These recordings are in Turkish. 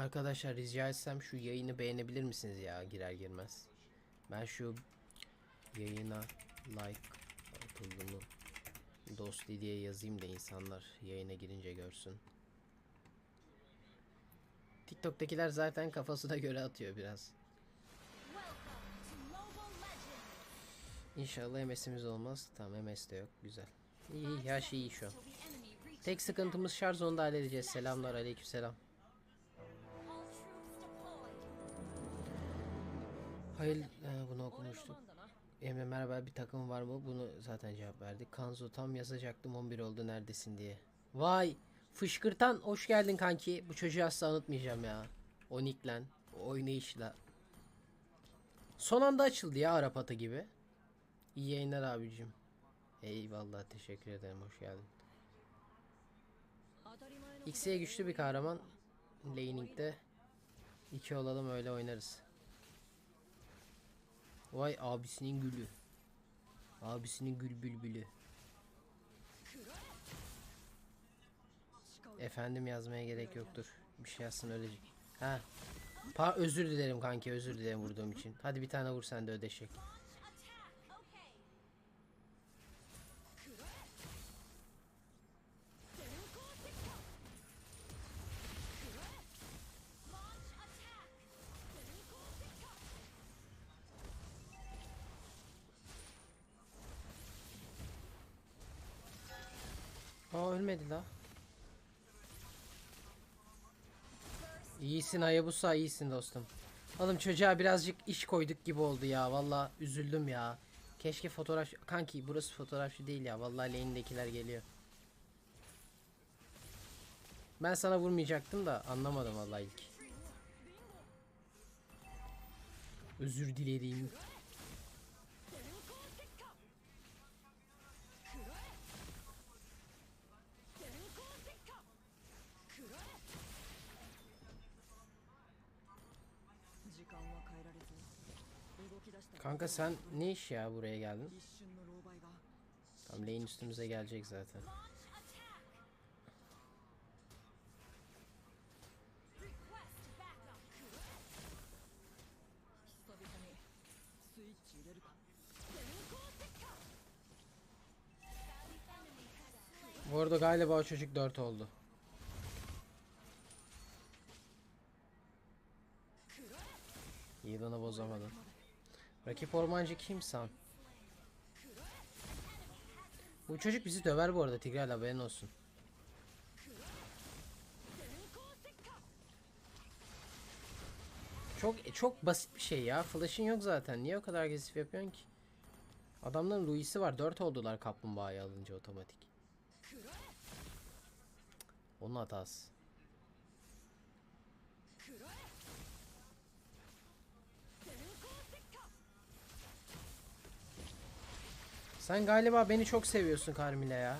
Arkadaşlar rica etsem şu yayını beğenebilir misiniz ya girer girmez. Ben şu yayına like atıldığımı Dosti diye yazayım da insanlar yayına girince görsün. TikTok'takiler zaten kafasına göre atıyor biraz. İnşallah MS'imiz olmaz. Tamam MS de yok. Güzel. İyi iyi her şey iyi şu an. Tek sıkıntımız şarj onu da halledeceğiz. Selamlar aleykümselam. Hayır e, bunu okumuştuk. Emre merhaba bir takım var mı? Bunu zaten cevap verdik. Kanzo tam yazacaktım 11 oldu neredesin diye. Vay fışkırtan hoş geldin kanki. Bu çocuğu asla unutmayacağım ya. O nicklen, oynayışla. Son anda açıldı ya Arap atı gibi. İyi yayınlar abicim. Eyvallah teşekkür ederim hoş geldin. X'ye güçlü bir kahraman. Laning'de. iki olalım öyle oynarız. Vay abisinin gülü. Abisinin gül bülbülü. Efendim yazmaya gerek yoktur. Bir şey yazsın öyle. Ha. Pa özür dilerim kanki özür dilerim vurduğum için. Hadi bir tane vur sen de ödeşek. Ölmedi la. İyisin Hayabusa iyisin dostum. Oğlum çocuğa birazcık iş koyduk gibi oldu ya. Valla üzüldüm ya. Keşke fotoğraf... Kanki burası fotoğrafçı değil ya. Vallahi lane'dekiler geliyor. Ben sana vurmayacaktım da anlamadım vallahi ilk. Özür dilerim. Kanka sen ne iş ya buraya geldin? Tam lane üstümüze gelecek zaten. Bu arada galiba o çocuk 4 oldu. Yılanı bozamadım. Rakip ormancı kim san? Bu çocuk bizi döver bu arada Tigreal haberin olsun. Çok çok basit bir şey ya. Flash'ın yok zaten. Niye o kadar agresif yapıyorsun ki? Adamların Luis'i var. 4 oldular kaplumbağayı alınca otomatik. Onun hatası. Sen galiba beni çok seviyorsun Carmilla ya.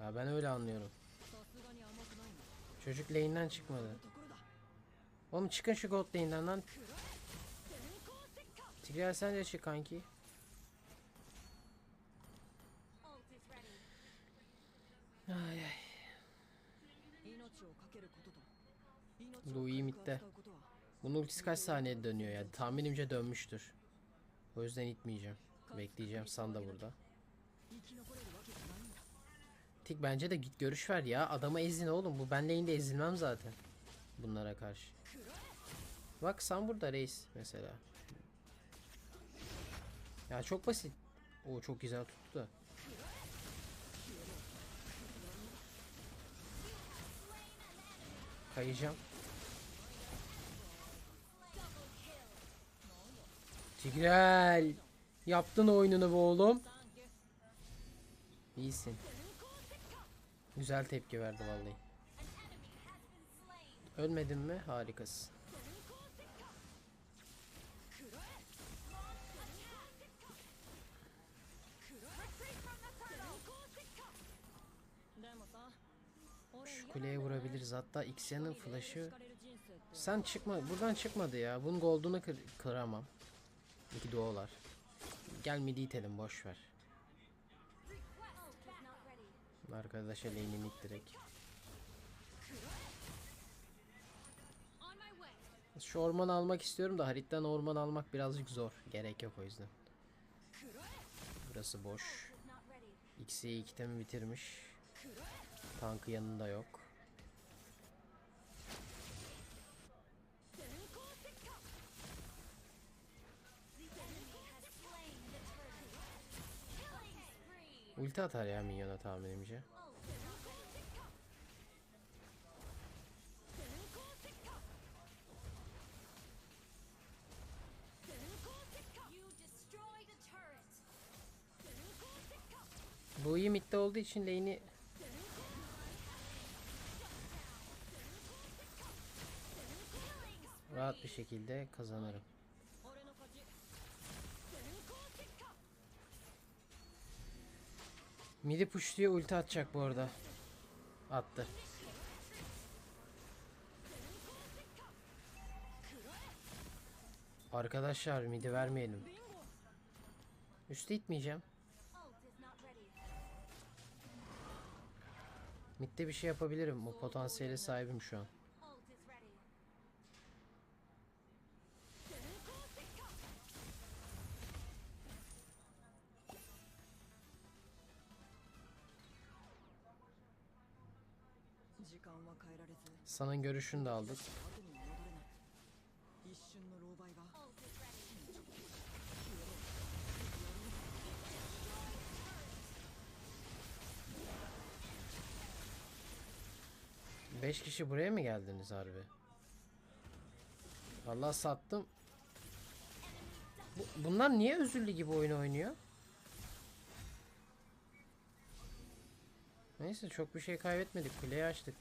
Ya ben öyle anlıyorum. Çocuk lane'den çıkmadı. Oğlum çıkın şu gold lane'den lan. Tigreal sen de çık kanki. Ay ay. Louis midde. Bunun ultisi kaç saniyede dönüyor ya? Tahminimce dönmüştür. O yüzden itmeyeceğim. Bekleyeceğim. San da burada. Tik bence de git görüş ver ya. Adama ezin oğlum. Bu ben lane'de ezilmem zaten. Bunlara karşı. Bak San burada reis mesela. Ya çok basit. O çok güzel tuttu. Kayacağım. Tigrel. Yaptın oyununu bu oğlum. İyisin. Güzel tepki verdi vallahi. Ölmedin mi? Harikasın. Şu kuleye vurabiliriz. Hatta Xyan'ın flash'ı sen çıkma. Buradan çıkmadı ya. Bunun gold'unu kır kıramam. İki duolar. Gel midi itelim boş ver. Arkadaşa lane'i mid direkt. Şu ormanı almak istiyorum da haritadan orman almak birazcık zor. Gerek yok o yüzden. Burası boş. X'yi iki temi bitirmiş. Tankı yanında yok. Ulti atar ya minyona tahminimce. Bu iyi midde olduğu için lane'i rahat bir şekilde kazanırım. Midi pushluyor ulti atacak bu arada. Attı. Arkadaşlar midi vermeyelim. Üste itmeyeceğim. Midde bir şey yapabilirim. O potansiyele sahibim şu an. Hasan'ın görüşünü de aldık. Beş kişi buraya mı geldiniz harbi? Vallahi sattım. Bu, bunlar niye özürlü gibi oyun oynuyor? Neyse çok bir şey kaybetmedik. Kuleyi açtık.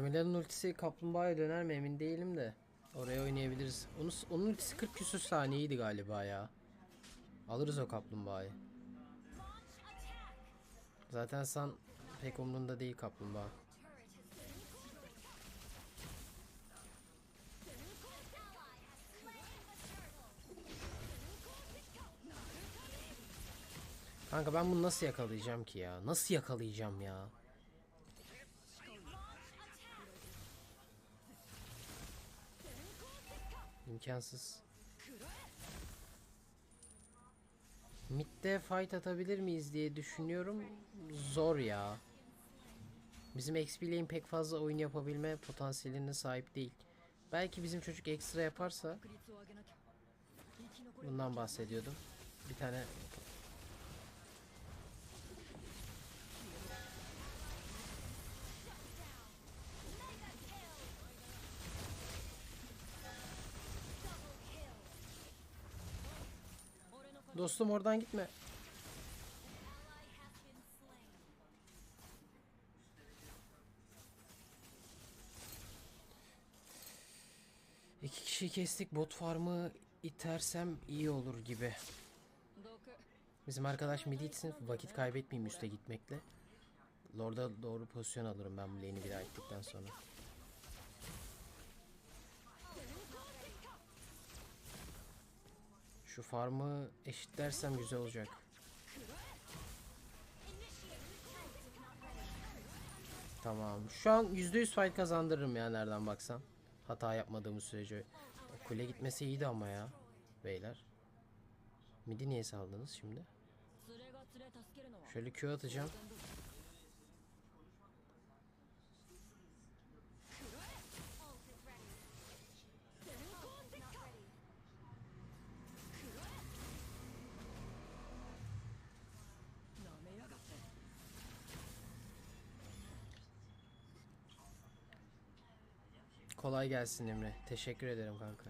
Carmela'nın ultisi kaplumbağaya döner mi emin değilim de. Oraya oynayabiliriz. Onun, onun ultisi 40 küsür saniyeydi galiba ya. Alırız o kaplumbağayı. Zaten san pek umrunda değil kaplumbağa. Kanka ben bunu nasıl yakalayacağım ki ya? Nasıl yakalayacağım ya? İmkansız. Mid'de fight atabilir miyiz diye düşünüyorum. Zor ya. Bizim XP'leyin pek fazla oyun yapabilme potansiyeline sahip değil. Belki bizim çocuk ekstra yaparsa Bundan bahsediyordum. Bir tane Dostum oradan gitme. İki kişi kestik. Bot farmı itersem iyi olur gibi. 毒 Bizim arkadaş mid itsin. Vakit kaybetmeyeyim üste gitmekle. Lord'a doğru pozisyon alırım ben bu lane'i bir daha ittikten sonra. Şu farmı eşitlersem güzel olacak. Tamam. Şu an %100 fight kazandırırım ya nereden baksam. Hata yapmadığımız sürece. O kule gitmesi iyiydi ama ya. Beyler. Midi niye saldınız şimdi? Şöyle Q atacağım. Kolay gelsin Emre. Teşekkür ederim kanka.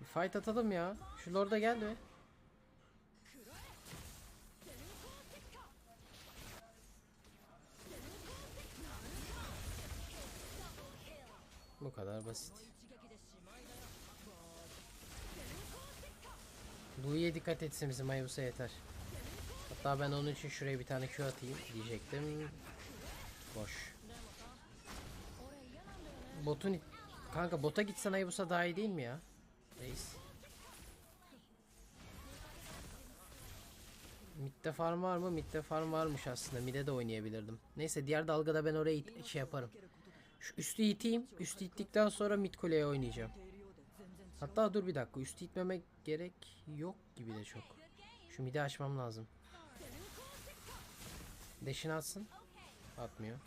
Bir fight atalım ya. Şu Lord'a gel be. kadar basit. Louis'e dikkat etsin bizim Hayabusa yeter. Hatta ben onun için şuraya bir tane Q atayım diyecektim. Boş. Botun kanka bota gitsen Hayabusa daha iyi değil mi ya? Reis. Mid'de farm var mı? Mid'de farm varmış aslında. Mid'e de oynayabilirdim. Neyse diğer dalgada ben oraya şey yaparım. Şu üstü iteyim. Üstü ittikten sonra mid kuleye oynayacağım. Hatta dur bir dakika. Üstü itmemek gerek yok gibi de çok. Şu mid'i açmam lazım. Deşini atsın. Atmıyor.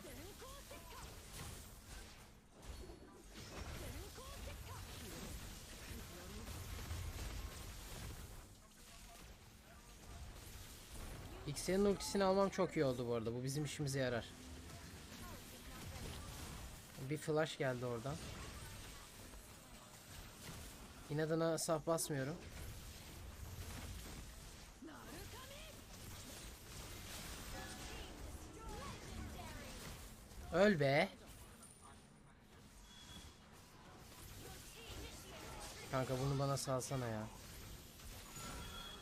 X'nin ultisini almam çok iyi oldu bu arada. Bu bizim işimize yarar. Bir flash geldi oradan. İnadına saf basmıyorum. Öl be. Kanka bunu bana salsana ya.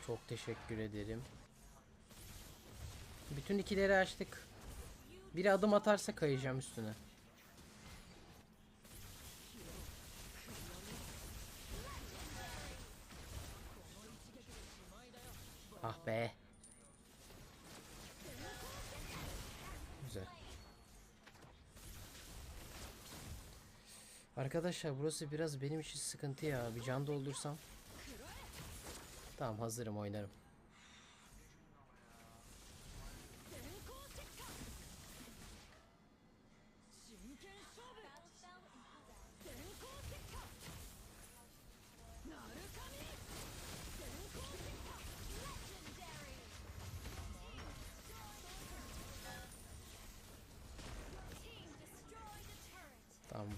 Çok teşekkür ederim. Bütün ikileri açtık. Biri adım atarsa kayacağım üstüne. Be. Güzel. Arkadaşlar burası biraz benim için sıkıntı ya. Bir can doldursam. Tamam hazırım oynarım.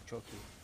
Çok iyi.